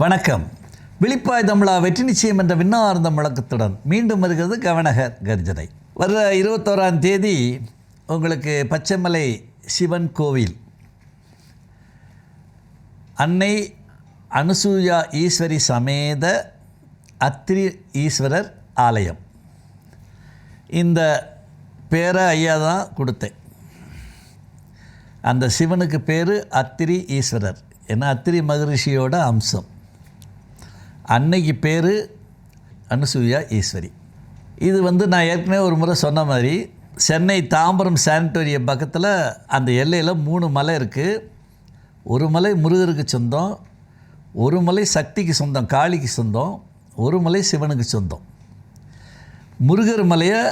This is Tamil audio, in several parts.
வணக்கம். விழிப்பாய் தமிழா வெற்றி நிச்சயம் என்ற விண்ணார்ந்த முழக்கத்துடன் மீண்டும் வருகிறது கவனகர் கர்ஜனை. வர்ற இருபத்தோராம் தேதி உங்களுக்கு பச்சைமலை சிவன் கோவில். அன்னை அனுசூயா ஈஸ்வரி சமேத அத்திரி ஈஸ்வரர் ஆலயம். இந்த பேரை ஐயா தான் கொடுத்தேன். அந்த சிவனுக்கு பேர் அத்திரி ஈஸ்வரர். ஏன்னா அத்திரி மகரிஷியோட அம்சம். அன்னைக்கு பேர் அனுசூயா ஈஸ்வரி. இது வந்து நான் ஏற்கனவே ஒரு முறை சொன்ன மாதிரி சென்னை தாம்பரம் சானிட்டோரியம் பக்கத்தில் அந்த எல்லையில் மூணு மலை இருக்குது ஒரு மலை முருகருக்கு சொந்தம் ஒரு மலை சக்திக்கு சொந்தம் காளிக்கு சொந்தம் ஒரு மலை சிவனுக்கு சொந்தம். முருகர் மலையை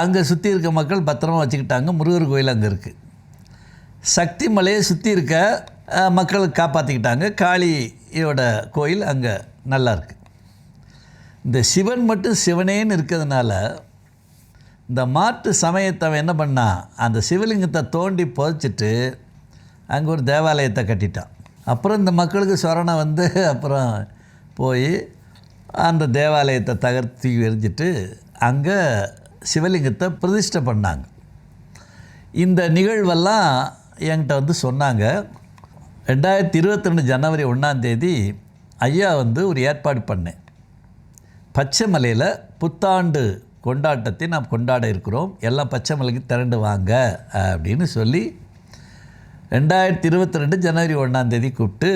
அங்கே சுற்றி இருக்க மக்கள் பத்திரமா வச்சுக்கிட்டாங்க. முருகர் கோயில் அங்கே இருக்குது சக்தி மலையை சுற்றி இருக்க மக்களை மக்கள் காப்பாற்றிக்கிட்டாங்க காளியோட கோயில் அங்கே நல்லா இருக்குது இந்த சிவன் மட்டும் சிவனேன்னு இருக்கிறதுனால இந்த மாட்டு சமயத்தை என்ன பண்ணான் அந்த சிவலிங்கத்தை தோண்டி புதைச்சிட்டு அங்கே ஒரு தேவாலயத்தை கட்டிட்டான். அப்புறம் இந்த மக்களுக்கு சொரணை வந்து அப்புறம் போய் அந்த தேவாலயத்தை தகர்த்தி எரிஞ்சிட்டு அங்கே சிவலிங்கத்தை பிரதிஷ்டை பண்ணாங்க. இந்த நிகழ்வெல்லாம் என்கிட்ட வந்து சொன்னாங்க. ரெண்டாயிரத்தி இருபத்தி ரெண்டு ஜனவரி ஒன்றாந்தேதி ஐயா வந்து ஒரு ஏற்பாடு பண்ணேன். பச்சைமலையில் புத்தாண்டு கொண்டாட்டத்தை நாம் கொண்டாட இருக்கிறோம். எல்லாம் பச்சைமலைக்கு திரண்டு வாங்க அப்படின்னு சொல்லி ரெண்டாயிரத்தி இருபத்தி ரெண்டு ஜனவரி ஒன்றாந்தேதி கூப்பிட்டு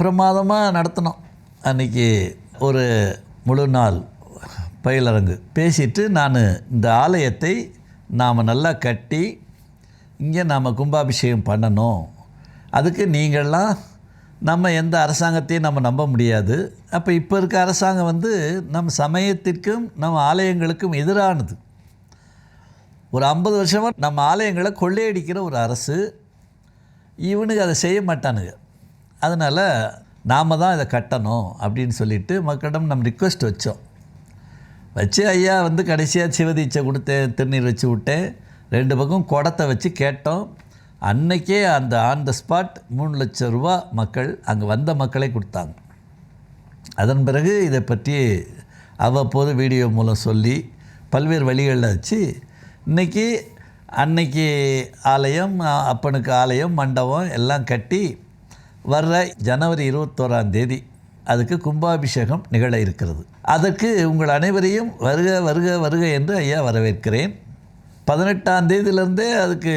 பிரமாதமாக நடத்தினோம். அன்றைக்கி ஒரு முழு நாள் பயிலரங்கு. பேசிட்டு நான் இந்த ஆலயத்தை நாம் நல்லா கட்டி இங்கே நாம் கும்பாபிஷேகம் பண்ணணும். அதுக்கு நீங்கள்லாம் நம்ம எந்த அரசாங்கத்தையும் நம்ம நம்ப முடியாது. அப்போ இப்போ இருக்க அரசாங்கம் வந்து நம்ம சமயத்திற்கும் நம்ம ஆலயங்களுக்கும் எதிரானது. ஒரு ஐம்பது வருஷமாக நம்ம ஆலயங்களை கொள்ளையடிக்கிற ஒரு அரசு இவனுக்கு அதை செய்ய மாட்டானுங்க. அதனால் நாம் தான் இதை கட்டணும் அப்படின்னு சொல்லிட்டு மக்களிடம் நம்ம ரிக்வெஸ்ட் வச்சோம். வச்சு ஐயா வந்து கடைசியாக சிவதீட்சை கொடுத்தேன் திருநீர் வச்சு விட்டேன். ரெண்டு பக்கம் குடத்தை வச்சு கேட்டோம். அன்னைக்கே அந்த ஆன் த ஸ்பாட் மூணு லட்சம் ரூபா மக்கள் அங்கே வந்த மக்களை கொடுத்தாங்க. அதன் பிறகு இதை பற்றி அவ்வப்போது வீடியோ மூலம் சொல்லி பல்வேறு வழிகளில் வச்சு இன்றைக்கி அன்னைக்கு ஆலயம் அப்பனுக்கு ஆலயம் மண்டபம் எல்லாம் கட்டி வர்ற ஜனவரி இருபத்தோராம் தேதி அதுக்கு கும்பாபிஷேகம் நிகழ இருக்கிறது. அதற்கு உங்கள் அனைவரையும் வருக வருக வருக என்று ஐயா வரவேற்கிறேன். பதினெட்டாம் தேதியிலேருந்தே அதுக்கு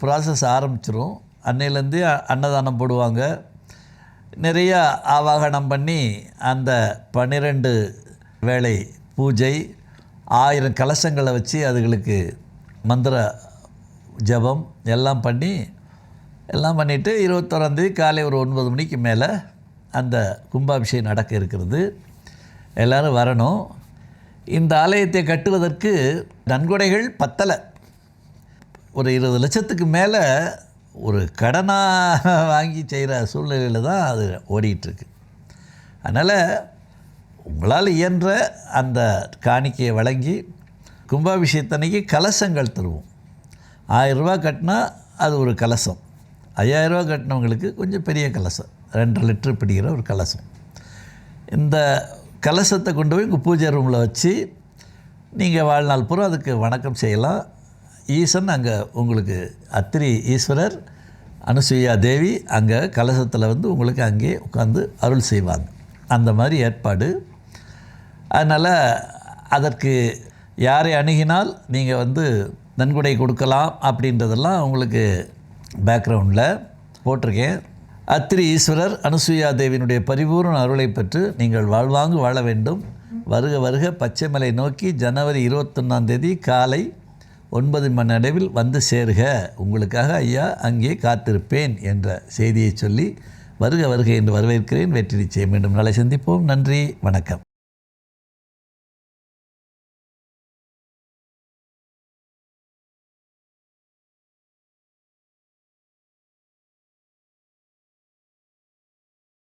ப்ராசஸ் ஆரம்பிச்சிரும். அன்னையிலேருந்தே அன்னதானம் போடுவாங்க. நிறையா ஆவாகனம் பண்ணி அந்த பன்னிரெண்டு வேளை பூஜை ஆயிரம் கலசங்களை வச்சு அதுகளுக்கு மந்திர ஜபம் எல்லாம் பண்ணி எல்லாம் பண்ணிவிட்டு இருபத்தோராந்தேதி காலை ஒரு ஒன்பது மணிக்கு மேலே அந்த கும்பாபிஷேகம் நடக்க இருக்கிறது. எல்லோரும் வரணும். இந்த ஆலயத்தை கட்டுவதற்கு நன்கொடைகள் பத்தலை. ஒரு இருபது லட்சத்துக்கு மேலே ஒரு கடனாக வாங்கி செய்கிற சூழ்நிலையில் தான் அது ஓடிட்டுருக்கு. அதனால் உங்களால் இயன்ற அந்த காணிக்கையை வழங்கி கும்பாபிஷேகத்தன்னைக்கு கலசங்கள் தருவோம். ஆயிரரூபா கட்டினா அது ஒரு கலசம். ஐயாயிரரூபா கட்டினவங்களுக்கு கொஞ்சம் பெரிய கலசம். ரெண்டரை லிட்டர் பிடிக்கிற ஒரு கலசம். இந்த கலசத்தை கொண்டு போய் உங்கள் பூஜை ரூமில் வச்சு நீங்கள் வாழ்நாள் பூரா அதுக்கு வணக்கம் செய்யலாம். ஈசன் அங்கே உங்களுக்கு அத்திரி ஈஸ்வரர் அனுசூயா தேவி அங்கே கலசத்தில் வந்து உங்களுக்கு அங்கே உட்காந்து அருள் செய்வாங்க. அந்த மாதிரி ஏற்பாடு. அதனால் அதற்கு யாரை அணுகினால் நீங்கள் வந்து நன்கொடை கொடுக்கலாம் அப்படின்றதெல்லாம் உங்களுக்கு பேக்ரவுண்டில் போட்டிருக்கேன். அத்திரி ஈஸ்வரர் அனுசுயா தேவியினுடைய பரிபூர்ண அருளை பெற்று நீங்கள் வாழ்வாங்கு வாழ வேண்டும். வருக வருக பச்சைமலை நோக்கி ஜனவரி இருபத்தொன்னாம் தேதி காலை ஒன்பது மணி அளவில் வந்து சேருக. உங்களுக்காக ஐயா அங்கே காத்திருப்பேன் என்ற செய்தியை சொல்லி வருக வருக என்று வரவேற்கிறேன். வெற்றி நிச்சயம். மீண்டும் நாளை சந்திப்போம். நன்றி வணக்கம்.